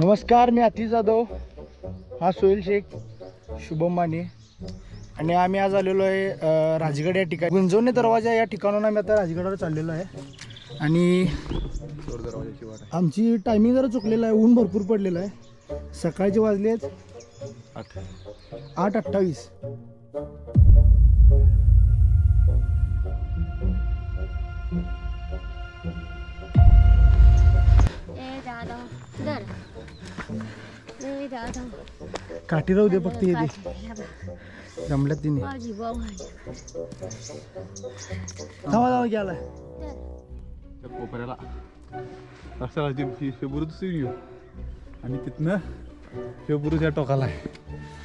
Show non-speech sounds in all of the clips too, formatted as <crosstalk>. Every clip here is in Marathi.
नमस्कार मी अति जाधव. हा सोहेल शेख शुभम माने आणि आम्ही आज आलेलो आहे राजगड या ठिकाणी. गुंजवणे दरवाजा या ठिकाणून आम्ही आता राजगडावर चाललेलो आहे. आणि आमची टायमिंग जरा चुकलेलं आहे ऊन भरपूर पडलेलं आहे. सकाळचे वाजले आहेत आठ अठ्ठावीस. काठी राहू दे फक्त येते. जमल्यात तिने. धावा धावा गेला कोपऱ्याला रस्त्याला शिवबुरुज येऊ आणि तिथनं शिवबुरुज या टोकाला आहे.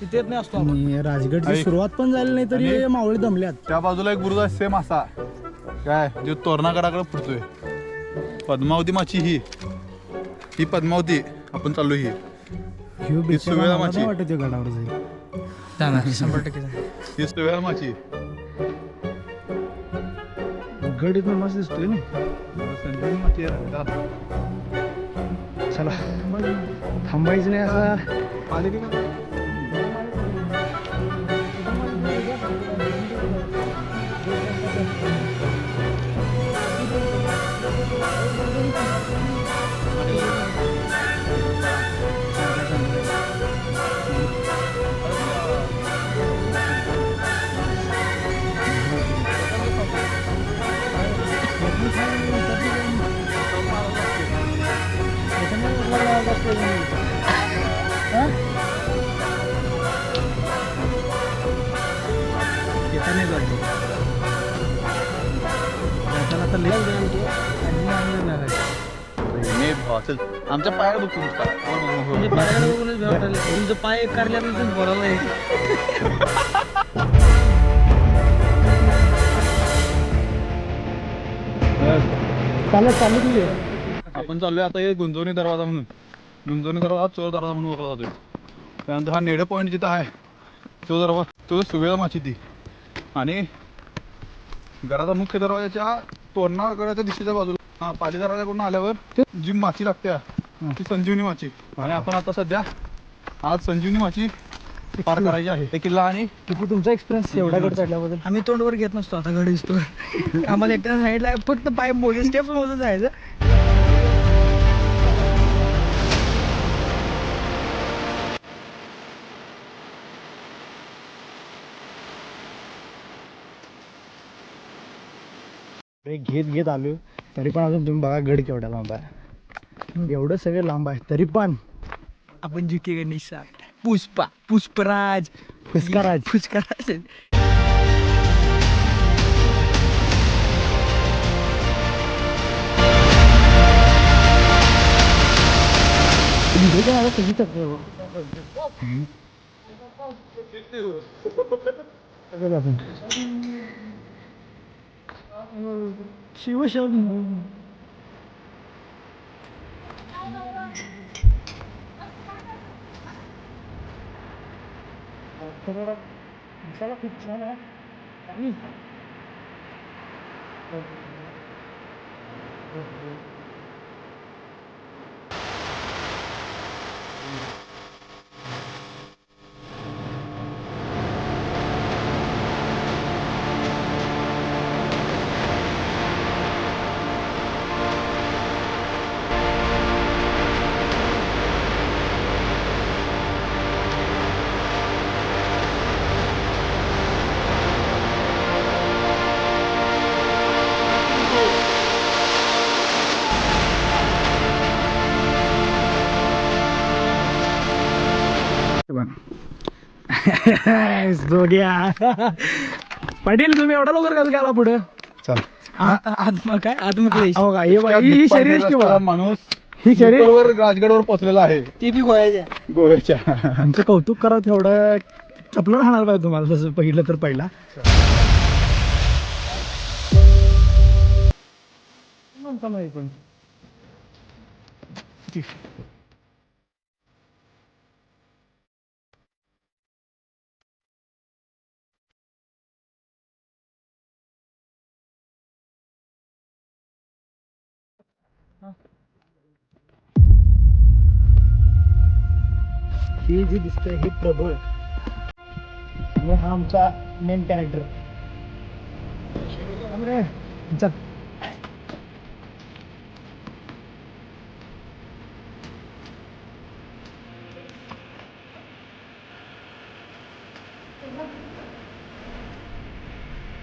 तिथे येत नाही असतो आणि राजगडची सुरुवात पण झाली नाही तरी मावळे दमल्यात. त्या बाजूला एक बुरुज आहे सेम असा. काय? जो तोरणागडाकडे फुटतोय पद्मावती माची ही. ही पद्मावती. आपण चाललो ही. ह्यो बिचारा सुवेला मला माची. नाही वाटत ह्यो गडावर जाईल? जाणार शंभर टक्के. ही सुवेला माची. गड इथं मस्त दिसतोय ना. आहे त्यात. चला. थांबायचं नाही असा येताना भावा, चल आमच्या पायाला बघतो नुसता म्हणजे. पायाला बघूनच वाटायला. तुमचं पाय कारल्यानंतर बोलायला आहे. चालत चालू तुझे आपण चाललोय आता हे गुंजवणी दरवाजा म्हणून गुंजवणी दरवाजा चोर दरवाजा म्हणून ओळखला जातोय त्यानंतर हा नेडे पॉईंट जिथं आहे तो दरवाजा तो सुवेळ माची ती आणि घराचा मुख्य दरवाजाच्या तोरणागडाच्या दिशेच्या बाजूला हा पाली दरवाजाकडून आल्यावर जी माची लागते ती संजीवनी माची आणि आपण आता सध्या आज संजीवनी माची पार करायची आहे. ते किल्ला आणि किती तुमचा एक्सपिरियन्स एवढा गड चढल्याबद्दल? आम्ही तोंडवर घेत नसतो आता घडी दिसतो आम्हाला एकट्या साईडला फक्त पाय मोजे स्टेप मोजून जायचं. अरे घेत घेत आलो तरी पण अजून तुम्ही बघा गड केवढा लांब आहे. एवढं सगळं लांब आहे तरी पण आपण जिके निशा पुष्पा पुष्पराज फुसकाराज. फुसकाराज 키우셨네. 어, 그러라, 이사가 괜찮아. 아니. Thank. <laughs> पाटील तुम्ही एवढा लवकर कसं गेला पुढे? चल. आत्मा काय? आत्मक्लेश. हो का? हे बघा, ही शरीर किंवा माणूस ही शरीर वर राजगडवर पोहोचलेला आहे. ते बी गोळ्याच्या गोव्याच्या. आमचं कौतुक करा तेवढं चपलं राहणार पाहिजे तुम्हाला तसं पहिलं तर पहिला. ही जी दिसते ही प्रबळ. आणि हा आमचा मेन कॅरेक्टर चल.